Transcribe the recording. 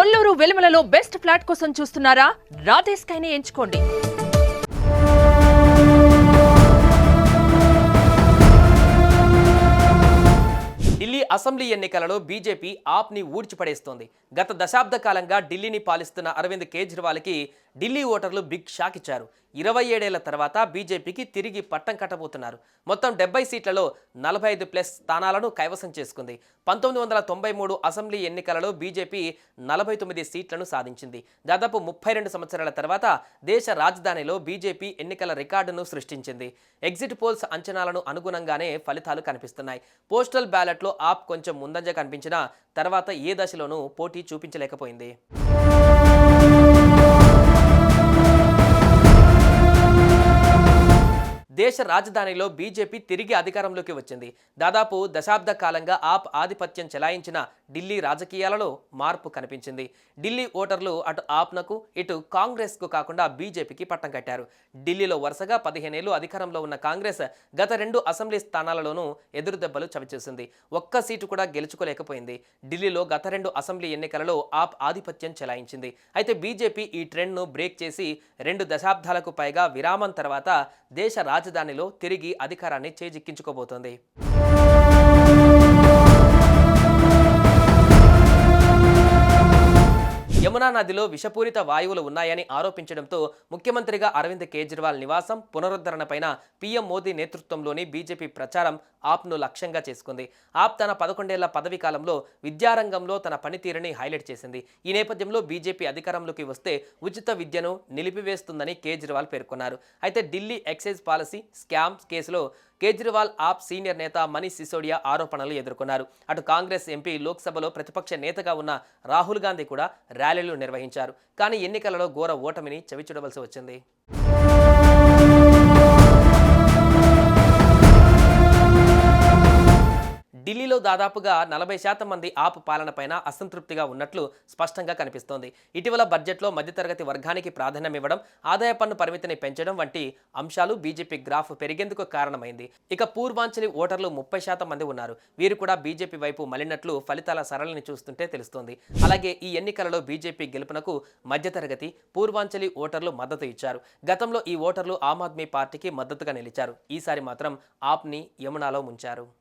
Kolluru వెలుమలలో best flat కోసం చూస్తున్నారా? రాధే స్కైని ఎంచుకోండి. ఢిల్లీ అసెంబ్లీ ఎన్నికలలో బీజేపీ ఆప్ని ఊడ్చిపడేస్తోంది. గత దశాబ్ద కాలంగా ఢిల్లీని పాలిస్తున్న అరవింద్ కేజ్రీవాల్కి ఢిల్లీ ఓటర్లు బిగ్ షాక్ ఇచ్చారు. ఇరవై ఏడేళ్ళ తర్వాత బీజేపీకి తిరిగి పట్టం కట్టబోతున్నారు. మొత్తం డెబ్బై సీట్లలో నలభై ఐదు ప్లస్ స్థానాలను కైవసం చేసుకుంది. పంతొమ్మిది వందల తొంభై మూడు అసెంబ్లీ ఎన్నికలలో బీజేపీ నలభై తొమ్మిది సీట్లను సాధించింది. దాదాపు ముప్పై రెండు సంవత్సరాల తర్వాత దేశ రాజధానిలో బీజేపీ ఎన్నికల రికార్డును సృష్టించింది. ఎగ్జిట్ పోల్స్ అంచనాలను అనుగుణంగానే ఫలితాలు కనిపిస్తున్నాయి. పోస్టల్ బ్యాలెట్లో ఆప్ కొంచెం ముందంజ కనిపించినా తర్వాత ఏ దశలోనూ పోటీ చూపించలేకపోయింది. దేశ రాజధానిలో బీజేపీ తిరిగి అధికారంలోకి వచ్చింది. దాదాపు దశాబ్ద కాలంగా ఆప్ ఆధిపత్యం చెలాయించిన ఢిల్లీ రాజకీయాలలో మార్పు కనిపించింది. ఢిల్లీ ఓటర్లు అటు ఆప్నకు ఇటు కాంగ్రెస్కు కాకుండా బీజేపీకి పట్టం కట్టారు. ఢిల్లీలో వరుసగా పదిహేనేళ్ళు అధికారంలో ఉన్న కాంగ్రెస్ గత రెండు అసెంబ్లీ స్థానాలలోనూ ఎదురుదెబ్బలు చవిచూసింది ఒక్క సీటు కూడా గెలుచుకోలేకపోయింది. ఢిల్లీలో గత రెండు అసెంబ్లీ ఎన్నికలలో ఆప్ ఆధిపత్యం చెలాయించింది. అయితే బీజేపీ ఈ ట్రెండ్ను బ్రేక్ చేసి రెండు దశాబ్దాలకు పైగా విరామం తర్వాత దేశ రాజధానిలో తిరిగి అధికారాన్ని చేజిక్కించుకోబోతోంది. యమునా నదిలో విషపూరిత వాయువులు ఉన్నాయని ఆరోపించడంతో ముఖ్యమంత్రిగా అరవింద్ కేజ్రీవాల్ నివాసం పునరుద్ధరణపైన పీఎం మోదీ నేతృత్వంలోని బీజేపీ ప్రచారం ఆప్ను లక్ష్యంగా చేసుకుంది. ఆప్ తన పదకొండేళ్ళ పదవీ కాలంలో విద్యారంగంలో తన పనితీరుని హైలైట్ చేసింది. ఈ నేపథ్యంలో బీజేపీ అధికారంలోకి వస్తే ఉచిత విద్యను నిలిపివేస్తుందని కేజ్రీవాల్ పేర్కొన్నారు. అయితే ఢిల్లీ ఎక్సైజ్ పాలసీ స్కామ్ కేసులో కేజ్రీవాల్ ఆప్ సీనియర్ నేత మనీష్ సిసోడియా ఆరోపణలు ఎదుర్కొన్నారు. అటు కాంగ్రెస్ ఎంపీ లోక్సభలో ప్రతిపక్ష నేతగా ఉన్న రాహుల్ గాంధీ కూడా ర్యాలీలు నిర్వహించారు. కానీ ఎన్నికలలో ఘోర ఓటమిని చవిచూడవలసి వచ్చింది. దాదాపుగా నలభై శాతం మంది ఆప్ పాలనపైన అసంతృప్తిగా ఉన్నట్లు స్పష్టంగా కనిపిస్తోంది. ఇటీవల బడ్జెట్లో మధ్యతరగతి వర్గానికి ప్రాధాన్యం ఇవ్వడం ఆదాయ పన్ను పరిమితిని పెంచడం వంటి అంశాలు బీజేపీ గ్రాఫ్ పెరిగేందుకు కారణమైంది. ఇక పూర్వాంచలి ఓటర్లు ముప్పై శాతం మంది ఉన్నారు. వీరు కూడా బీజేపీ వైపు మళ్ళినట్లు ఫలితాల సరళిని చూస్తుంటే తెలుస్తోంది. అలాగే ఈ ఎన్నికలలో బీజేపీ గెలుపునకు మధ్యతరగతి పూర్వాంచలి ఓటర్లు మద్దతు ఇచ్చారు. గతంలో ఈ ఓటర్లు ఆమ్ ఆద్మీ పార్టీకి మద్దతుగా నిలిచారు. ఈసారి మాత్రం ఆప్ని యమునాలో ముంచారు.